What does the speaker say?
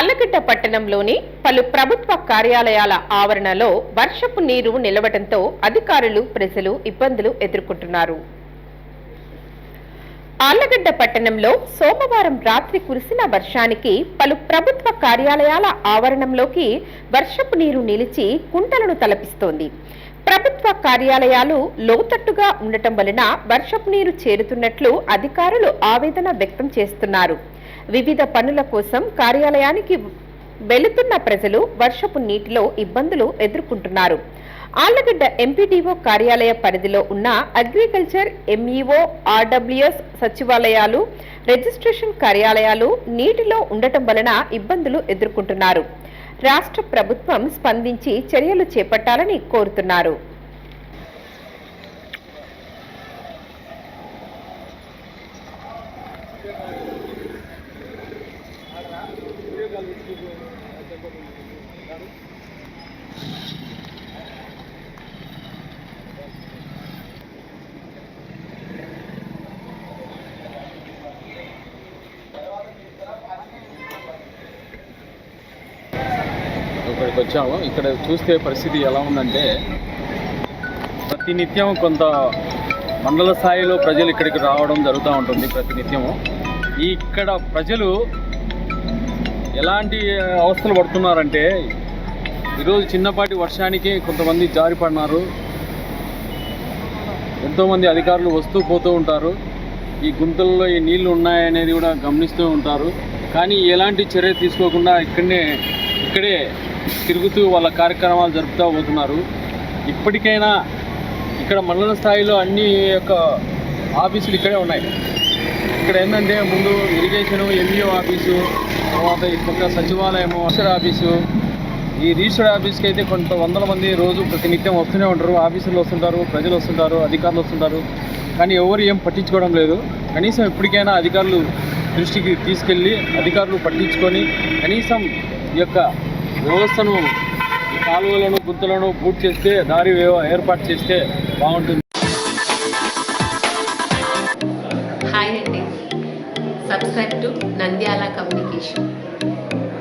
ఆళ్ళగడ్డ పట్టణంలోని పలు ప్రభుత్వ కార్యాలయాల ఆవరణలో వర్షపు నీరు నిలవడంతో అధికారులు ప్రజలు ఇబ్బందులు ఎదుర్కొంటున్నారు. ఆళ్ళగడ్డ పట్టణంలో సోమవారం రాత్రి కురిసిన వర్షానికి పలు ప్రభుత్వ కార్యాలయాల ఆవరణంలోకి వర్షపు నీరు నిలిచి కుంటలను తలపిస్తోంది. ప్రభుత్వ కార్యాలయాలు లోతట్టుగా ఉండటం వలన వర్షపు నీరు చేరుతున్నట్లు అధికారులు ఆవేదన వ్యక్తం చేస్తున్నారు. వివిధ పనుల కోసం కార్యాలయానికి వెళుతున్న ప్రజలు వర్షపు నీటిలో ఇబ్బందులు ఎదుర్కొంటున్నారు. ఆళ్ళగడ్డ ఎంపీడీఓ కార్యాలయ పరిధిలో ఉన్న అగ్రికల్చర్ ఎంఈఓ ఆర్డబ్ల్యూఎస్ సచివాలయాలు రిజిస్ట్రేషన్ కార్యాలయాలు నీటిలో ఉండటం వలన ఇబ్బందులు ఎదుర్కొంటున్నారు. రాష్ట్ర ప్రభుత్వం స్పందించి చర్యలు చేపట్టాలని కోరుతున్నారు. ఇక్కడికి వచ్చాము ఇక్కడ చూస్తే పరిస్థితి ఎలా ఉందంటే ప్రతినిత్యం కొంత మండల స్థాయిలో ప్రజలు ఇక్కడికి రావడం జరుగుతూ ఉంటుంది ప్రతినిత్యము. ఇక్కడ ప్రజలు ఎలాంటి అవస్థలు పడుతున్నారంటే ఈరోజు చిన్నపాటి వర్షానికి కొంతమంది జారిపడినారు. ఎంతోమంది అధికారులు వస్తూ పోతూ ఉంటారు. ఈ గుంతల్లో ఈ నీళ్ళు ఉన్నాయనేది కూడా గమనిస్తూ ఉంటారు. కానీ ఎలాంటి చర్య తీసుకోకుండా ఇక్కడనే ఇక్కడే తిరుగుతూ వాళ్ళ కార్యక్రమాలు జరుపుతూ పోతున్నారు. ఇప్పటికైనా ఇక్కడ మండల స్థాయిలో అన్ని యొక్క ఆఫీసులు ఇక్కడే ఉన్నాయి. ఇక్కడ ఏంటంటే ముందు ఇరిగేషను ఎంఈఓ ఆఫీసు తర్వాత ఇక్కడ సచివాలయము అక్షర ఆఫీసు. ఈ రిజిస్టర్డ్ ఆఫీస్కి అయితే కొంత వందల మంది రోజు ప్రతినిత్యం వస్తూనే ఉంటారు. ఆఫీసులు వస్తుంటారు ప్రజలు వస్తుంటారు అధికారులు వస్తుంటారు. కానీ ఎవరు ఏం పట్టించుకోవడం లేదు. కనీసం ఇప్పటికైనా అధికారులు దృష్టికి తీసుకెళ్ళి అధికారులు పట్టించుకొని కనీసం ఈ యొక్క వ్యవస్థను ఈ కాలువలను గుంతలను పూర్తి చేస్తే దారి ఏర్పాటు చేస్తే బాగుంటుంది. హాయ్ అండి సబ్స్క్రైబ్ టు నంద్యాల కమ్యూనికేషన్